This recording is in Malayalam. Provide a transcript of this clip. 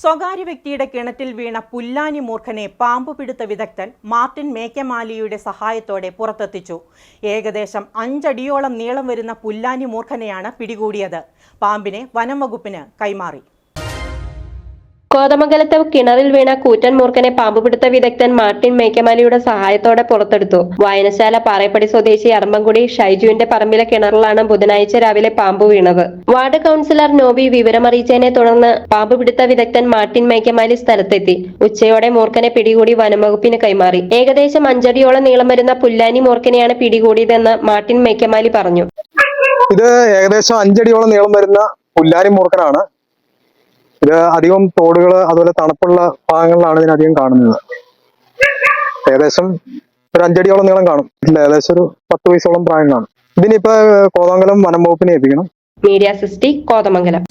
സ്വകാര്യ വ്യക്തിയുടെ കിണറ്റിൽ വീണ പുല്ലാനി മൂർഖനെ പാമ്പ് പിടുത്ത വിദഗ്ധൻ മാർട്ടിൻ മേക്കമാലിയുടെ സഹായത്തോടെ പുറത്തെത്തിച്ചു. ഏകദേശം അഞ്ചടിയോളം നീളം വരുന്ന പുല്ലാനി മൂർഖനെയാണ് പിടികൂടിയത്. പാമ്പിനെ വനം വകുപ്പിന് കൈമാറി. കോതമംഗലത്തെ കിണറിൽ വീണ കൂറ്റൻ മൂർഖനെ പാമ്പുപിടുത്ത വിദഗ്ധൻ മാർട്ടിൻ മേക്കമാലിയുടെ സഹായത്തോടെ പുറത്തെടുത്തു. വായനശാല പാറേപ്പടി സ്വദേശി അറമ്പൻകുടി ഷൈജുവിന്റെ പറമ്പിലെ കിണറിലാണ് ബുധനാഴ്ച രാവിലെ പാമ്പ് വീണത്. വാർഡ് കൌൺസിലർ നോബി വിവരമറിയിച്ചതിനെ തുടർന്ന് പാമ്പുപിടുത്ത വിദഗ്ധൻ മാർട്ടിൻ മേക്കമാലി സ്ഥലത്തെത്തി. ഉച്ചയോടെ മൂർഖനെ പിടികൂടി വനംവകുപ്പിന് കൈമാറി. ഏകദേശം അഞ്ചടിയോളം നീളം വരുന്ന പുല്ലാനി മൂർഖനെയാണ് പിടികൂടിയതെന്ന് മാർട്ടിൻ മേക്കമാലി പറഞ്ഞു. ഇത് ഏകദേശം അഞ്ചടിയോളം നീളം വരുന്ന പുല്ലാനി മൂർഖനാണ്. ഇത് അധികം തോടുകൾ അതുപോലെ തണുപ്പുള്ള ഭാഗങ്ങളിലാണ് ഇതിനധികം കാണുന്നത്. ഏകദേശം ഒരു അഞ്ചടിയോളം നീളം കാണും. ഏകദേശം ഒരു പത്ത് വയസ്സോളം പ്രായം കാണും. ഇതിനിപ്പോ കോതമംഗലം വനം വകുപ്പിനെ ഏൽപ്പിക്കണം. മീഡിയ സിസ്റ്റി കോതമംഗലം.